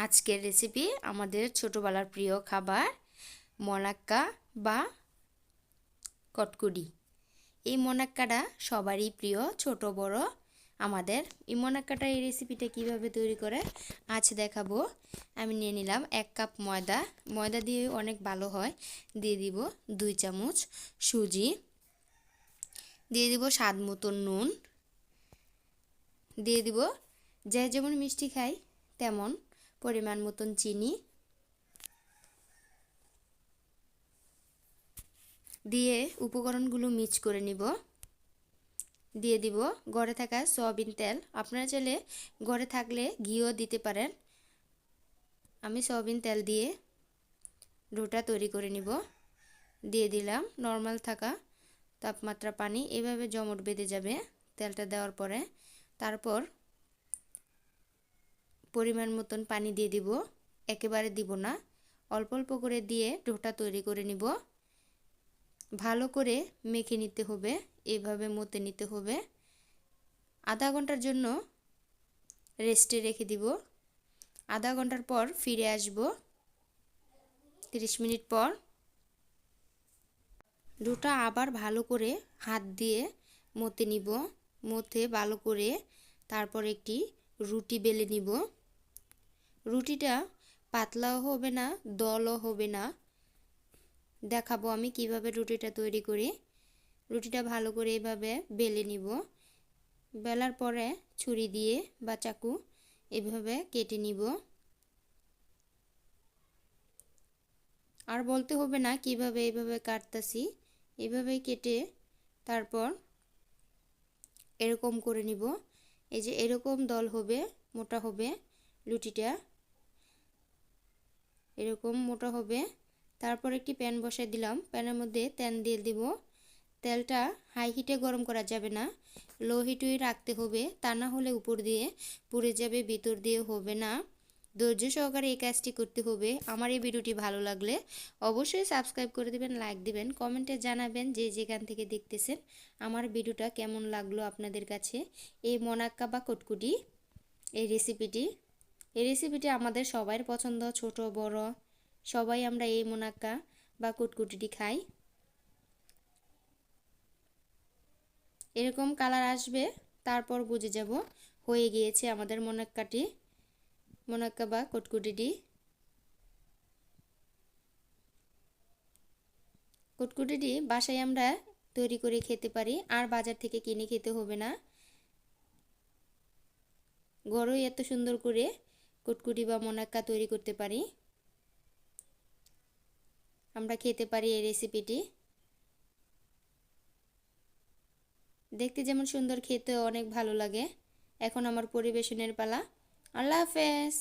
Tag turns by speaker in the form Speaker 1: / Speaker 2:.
Speaker 1: আজকের রেসিপি আমাদের ছোটোবেলার প্রিয় খাবার মনাক্কা বা কটকুডি এই মনাক্কাটা সবারই প্রিয়, ছোট, বড়। আমাদের এই মনাক্কাটা, এই রেসিপিটা কীভাবে তৈরি করে আজ দেখাবো। আমি নিয়ে নিলাম এক কাপ ময়দা। ময়দা দিয়ে অনেক ভালো হয়। দিয়ে দিব দুই চামচ সুজি। দিয়ে দিব স্বাদ মতন নুন। দিয়ে দিব যে যেমন মিষ্টি খাই, তেমন পরিমাণ মতন চিনি দিয়ে উপকরণগুলো মিক্স করে নিব। দিয়ে দিব গড়ে থাকা সয়াবিন তেল। আপনারা চাইলে গড়ে থাকলে ঘিও দিতে পারেন। আমি সয়াবিন তেল দিয়ে ডোটা তৈরি করে নিব। দিয়ে দিলাম নর্মাল থাকা তাপমাত্রা পানি। এভাবে জমট বেঁধে যাবে তেলটা দেওয়ার পরে। তারপর পরিমাণ মতন পানি দিয়ে দিব। একেবারে দিব না। অল্প অল্প করে দিয়ে ডোটা তৈরি করে নিব। ভালো করে মেখে নিতে হবে। এইভাবে মতে নিতে হবে। আধা ঘণ্টার জন্য রেস্টে রেখে দিব। আধা ঘণ্টার পর ফিরে আসব। তিরিশ মিনিট পর ডোটা আবার ভালো করে হাত দিয়ে মতে নিব। মতে ভালো করে তারপর একটি রুটি বেলে নিব। রুটিটা পাতলাও হবে না, দলও হবে না। দেখাবো আমি কীভাবে রুটিটা তৈরি করি। রুটিটা ভালো করে এভাবে বেলে নিব। বেলার পরে ছুরি দিয়ে বা চাকু এভাবে কেটে নিব। আর বলতে হবে না কীভাবে এভাবে কাটতাছি। এভাবে কেটে তারপর এরকম করে নিব। এই যে এরকম দল হবে, মোটা হবে রুটিটা। এরকম মোটা হবে। তারপর একটি প্যান বসাই দিলাম। প্যানের মধ্যে তেল দিয়ে দিব। তেলটা হাই হিটে গরম করা যাবে না। লো হিটেই রাখতে হবে। তা না হলে উপর দিয়ে পুড়ে যাবে, ভিতর দিয়ে হবে না। ধৈর্য সহকারে এই কাজটি করতে হবে। আমার এই ভিডিওটি ভালো লাগলে অবশ্যই সাবস্ক্রাইব করে দেবেন, লাইক দিবেন, কমেন্টে জানাবেন যে যেখান থেকে দেখতেছেন আমার ভিডিওটা কেমন লাগল আপনাদের কাছে। এই মনাক্কা বা কটকুটি, এই রেসিপিটি এই রেসিপিটি আমাদের সবার পছন্দ, ছোট, বড়, সবাই আমরা এই মোনাক্কা বা কুটকুটিটি খাই। এরকম কালার আসবে, তারপর বুঝে যাব হয়ে গিয়েছে আমাদের মোনাক্কাটি, মোনাক্কা বা কুটকুটিটি। কুটকুটিটি বাসায় আমরা তৈরি করে খেতে পারি, আর বাজার থেকে কিনে খেতে হবে না। ঘরেই এত সুন্দর করে কুটকুটি বা মোনাক্কা তৈরি করতে পারি। আমরা খেতে পারি এই রেসিপিটি দেখতে যেমন সুন্দর খেতে অনেক ভালো লাগে। এখন আমার পরিবেশনের পালা। আল্লাহ হাফেজ!